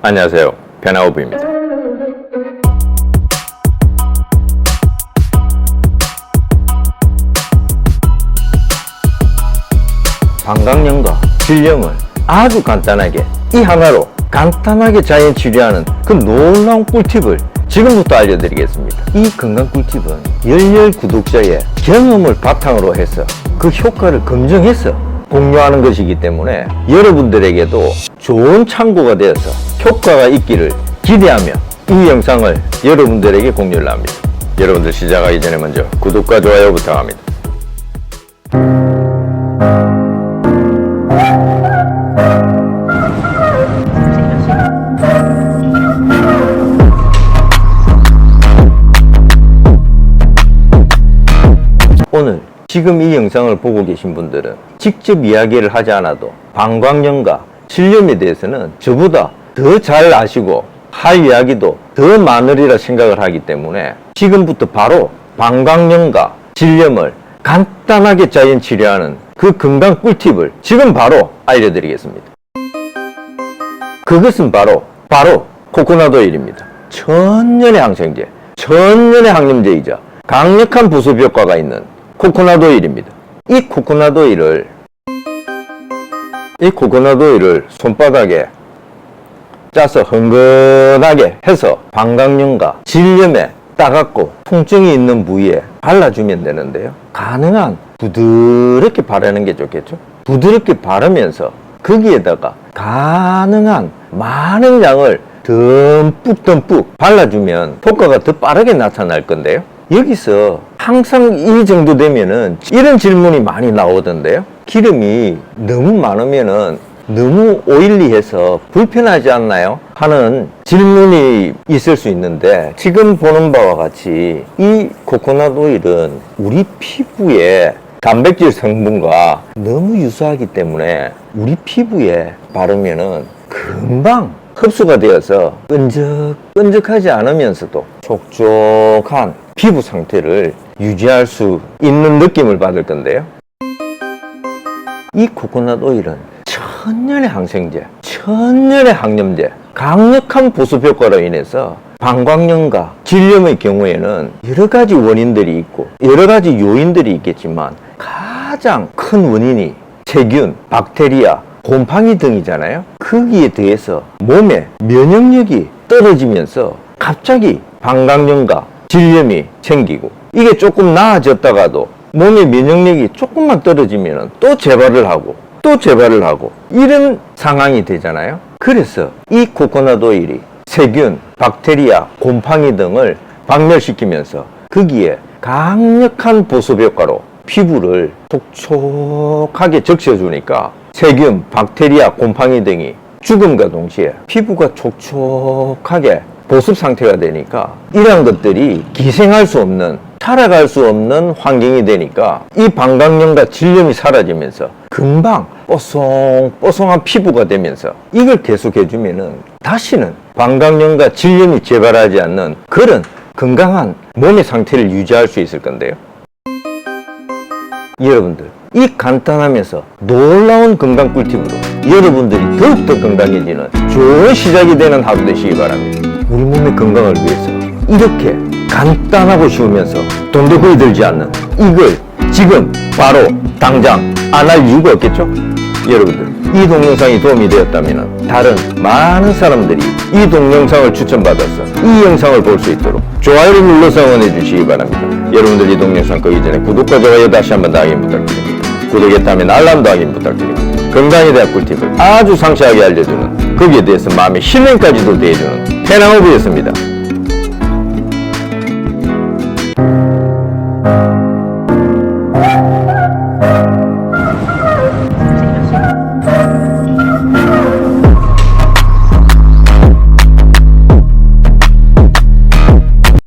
안녕하세요. 변화오브입니다. 방광염과 질염을 아주 간단하게 이 하나로 간단하게 자연 치료하는 그 놀라운 꿀팁을 지금부터 알려드리겠습니다. 이 건강 꿀팁은 열렬 구독자의 경험을 바탕으로 해서 그 효과를 검증해서 공유하는 것이기 때문에 여러분들에게도 좋은 참고가 되어서 효과가 있기를 기대하며 이 영상을 여러분들에게 공유를 합니다. 여러분들 시작하기 전에 먼저 구독과 좋아요 부탁합니다. 오늘 지금 이 영상을 보고 계신 분들은 직접 이야기를 하지 않아도 방광염과 질염에 대해서는 저보다 더 잘 아시고 할 이야기도 더 많으리라 생각을 하기 때문에 지금부터 바로 방광염과 질염을 간단하게 자연 치료하는 그 건강 꿀팁을 지금 바로 알려드리겠습니다. 그것은 바로 바로 코코넛 오일입니다. 천년의 항생제, 천년의 항염제이자 강력한 부습 효과가 있는 코코넛 오일입니다. 이 코코넛 오일을 이 코코넛 오일을 손바닥에 짜서 흥건하게 해서 방광염과 질염에 따갑고 통증이 있는 부위에 발라주면 되는데요. 가능한 부드럽게 바르는 게 좋겠죠. 부드럽게 바르면서 거기에다가 가능한 많은 양을 듬뿍듬뿍 발라주면 효과가 더 빠르게 나타날 건데요. 여기서 항상 이 정도 되면은 이런 질문이 많이 나오던데요. 기름이 너무 많으면은 너무 오일리해서 불편하지 않나요? 하는 질문이 있을 수 있는데 지금 보는 바와 같이 이 코코넛 오일은 우리 피부에 단백질 성분과 너무 유사하기 때문에 우리 피부에 바르면은 금방 흡수가 되어서 끈적 끈적하지 않으면서도 촉촉한 피부 상태를 유지할 수 있는 느낌을 받을 건데요. 이 코코넛 오일은 천년의 항생제, 천년의 항염제, 강력한 보습 효과로 인해서 방광염과 질염의 경우에는 여러 가지 원인들이 있고 여러 가지 요인들이 있겠지만 가장 큰 원인이 세균, 박테리아, 곰팡이 등이잖아요. 거기에 대해서 몸의 면역력이 떨어지면서 갑자기 방광염과 질염이 생기고 이게 조금 나아졌다가도 몸의 면역력이 조금만 떨어지면 또 재발을 하고 또 재발을 하고 이런 상황이 되잖아요. 그래서 이 코코넛 오일이 세균, 박테리아, 곰팡이 등을 박멸시키면서 거기에 강력한 보습 효과로 피부를 촉촉하게 적셔주니까 세균, 박테리아, 곰팡이 등이 죽음과 동시에 피부가 촉촉하게 보습 상태가 되니까 이러한 것들이 기생할 수 없는 살아갈 수 없는 환경이 되니까 이 방광염과 질염이 사라지면서 금방 뽀송 뽀송한 피부가 되면서 이걸 계속 해 주면은 다시는 방광염과 질염이 재발하지 않는 그런 건강한 몸의 상태를 유지할 수 있을 건데요. 여러분들 이 간단하면서 놀라운 건강 꿀팁으로 여러분들이 더욱더 건강해지는 좋은 시작이 되는 하루 되시기 바랍니다. 우리 몸의 건강을 위해서 이렇게 간단하고 쉬우면서 돈도 거의 들지 않는 이걸 지금 바로 당장 안 할 이유가 없겠죠? 여러분들 이 동영상이 도움이 되었다면 다른 많은 사람들이 이 동영상을 추천받아서 이 영상을 볼 수 있도록 좋아요를 눌러서 응원해 주시기 바랍니다. 여러분들 이 동영상 끄기 전에 구독과 좋아요 다시 한번 다 확인 부탁드립니다. 구독했다면 알람도 확인 부탁드립니다. 건강에 대한 꿀팁을 아주 상세하게 알려주는 거기에 대해서 마음의 신뢰까지도 대해주는 페나오브였습니다.